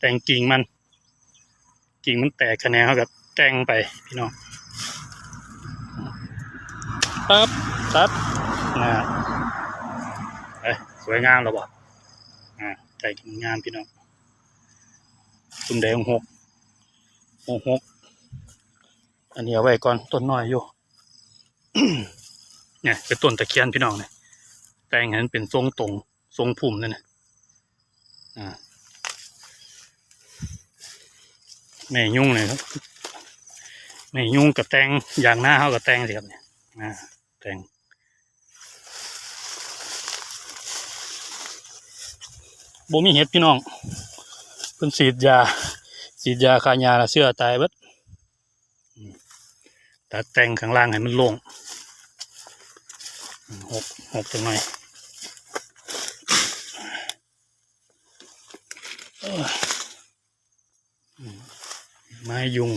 แต่งกิ่งมัน กิ่งมันแตกคะแนนเขากับแต่งไปพี่น้องปั๊บตัดนะเอ้ยสวยงามแล้วบ่อ่าใจงามพี่น้องตุ่มแดงหกหกหกอันนี้เอาไว้ก่อนต้นน้อยอยู่เนี่ยเป็นต้นตะเคียนพี่น้องเนี่ยแต่งให้มันเป็นทรงตรงทรงพุ่มนั่นนะอ่า แม่ยุ่งเลยครับแม่ยุ่งกับแตงอย่างหน้าเขากับแตงสิครับเนี่ยแตงบ่มีเห็ดพี่น้องเพิ่นฉีดยาฉีดยาคายาละเสื้อตายเบิดตัดแต่งข้างล่างให้มันโล่งหกหกจังหน่อยเอ้ยอืม ไม้ยุง